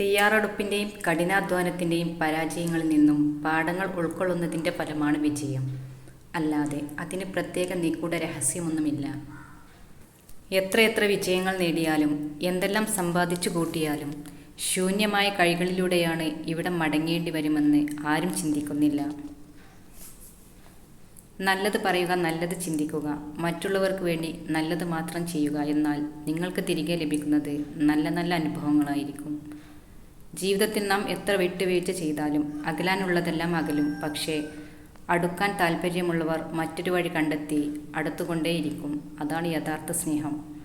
തയ്യാറെടുപ്പിന്റെയും കഠിനാധ്വാനത്തിന്റെയും പരാജയങ്ങളിൽ നിന്നും പാഠങ്ങൾ ഉൾക്കൊള്ളുന്നതിന്റെ ഫലമാണ് വിജയം. അല്ലാതെ അതിന് പ്രത്യേക നിഗൂഢ രഹസ്യമൊന്നുമില്ല. എത്രയെത്ര വിജയങ്ങൾ നേടിയാലും എന്തെല്ലാം സമ്പാദിച്ചു കൂട്ടിയാലും ശൂന്യമായ കൈകളിലൂടെയാണ് ഇവിടെ മടങ്ങേണ്ടി വരുമെന്ന് ആരും ചിന്തിക്കുന്നില്ല. നല്ലത് പറയുക നല്ലത് ചിന്തിക്കുക. മറ്റുള്ളവർക്ക് വേണ്ടി നല്ലത് മാത്രം ചെയ്യുക എന്നാൽ നിങ്ങൾക്ക് തിരികെ ലഭിക്കുന്നത് നല്ല നല്ല അനുഭവങ്ങളായിരിക്കും. ജീവിതത്തിൽ നാം എത്ര വിട്ടുവീഴ്ച ചെയ്താലും അകലാനുള്ളതെല്ലാം അകലും. പക്ഷേ അടുക്കാൻ താല്പര്യമുള്ളവർ മറ്റൊരു വഴി കണ്ടെത്തി അടുത്തുകൊണ്ടേയിരിക്കും. അതാണ് യഥാർത്ഥ സ്നേഹം.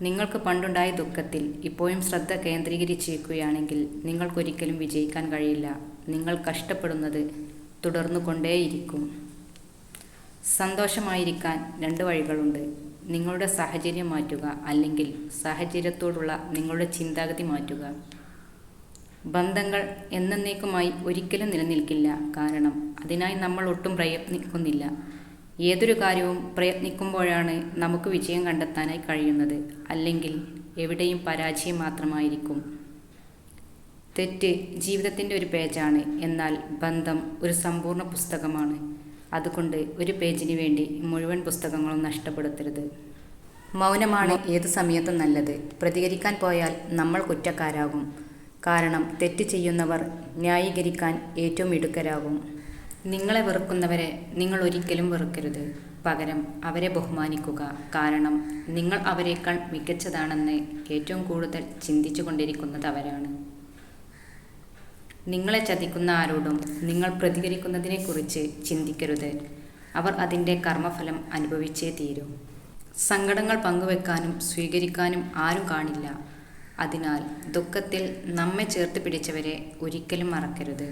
നിങ്ങൾക്ക് പണ്ടുണ്ടായ ദുഃഖത്തിൽ ഇപ്പോഴും ശ്രദ്ധ കേന്ദ്രീകരിച്ചിരിക്കുകയാണെങ്കിൽ നിങ്ങൾക്കൊരിക്കലും വിജയിക്കാൻ കഴിയില്ല. നിങ്ങൾ കഷ്ടപ്പെടുന്നത് തുടർന്നു കൊണ്ടേയിരിക്കും സന്തോഷമായിരിക്കാൻ രണ്ട് വഴികളുണ്ട്. നിങ്ങളുടെ സാഹചര്യം മാറ്റുക അല്ലെങ്കിൽ സാഹചര്യത്തോടുള്ള നിങ്ങളുടെ ചിന്താഗതി മാറ്റുക. ബന്ധങ്ങൾ എന്നേക്കുമായി ഒരിക്കലും നിലനിൽക്കില്ല. കാരണം അതിനായി നമ്മൾ ഒട്ടും പ്രയത്നിക്കുന്നില്ല. ഏതൊരു കാര്യവും പ്രയത്നിക്കുമ്പോഴാണ് നമുക്ക് വിജയം കണ്ടെത്താനായി കഴിയുന്നത്. അല്ലെങ്കിൽ എവിടെയും പരാജയം മാത്രമായിരിക്കും. തെറ്റ് ജീവിതത്തിന്റെ ഒരു പേജാണ്. എന്നാൽ ബന്ധം ഒരു സമ്പൂർണ പുസ്തകമാണ്. അതുകൊണ്ട് ഒരു പേജിന് വേണ്ടി മുഴുവൻ പുസ്തകങ്ങളും നഷ്ടപ്പെടുത്തരുത്. മൗനമാണ് ഏത് സമയത്തും നല്ലത്. പ്രതികരിക്കാൻ പോയാൽ നമ്മൾ കുറ്റക്കാരാകും. കാരണം തെറ്റ് ചെയ്യുന്നവർ ന്യായീകരിക്കാൻ ഏറ്റവും ഇടുക്കരാകും നിങ്ങളെ വെറുക്കുന്നവരെ നിങ്ങൾ ഒരിക്കലും വെറുക്കരുത്. പകരം അവരെ ബഹുമാനിക്കുക. കാരണം നിങ്ങൾ അവരെക്കാൾ മികച്ചതാണെന്ന് ഏറ്റവും കൂടുതൽ ചിന്തിച്ചു കൊണ്ടിരിക്കുന്നത് അവരാണ്. നിങ്ങളെ ചതിക്കുന്ന ആരോടും നിങ്ങൾ പ്രതികരിക്കുന്നതിനെക്കുറിച്ച് ചിന്തിക്കരുത്. അവർ അതിന്റെ കർമ്മഫലം അനുഭവിച്ചേ തീരൂ. സങ്കടങ്ങൾ പങ്കുവെക്കാനും സ്വീകരിക്കാനും ആരും കാണില്ല. അതിനാൽ ദുഃഖത്തിൽ നമ്മെ ചേർത്ത് പിടിച്ചവരെ ഒരിക്കലും മറക്കരുത്.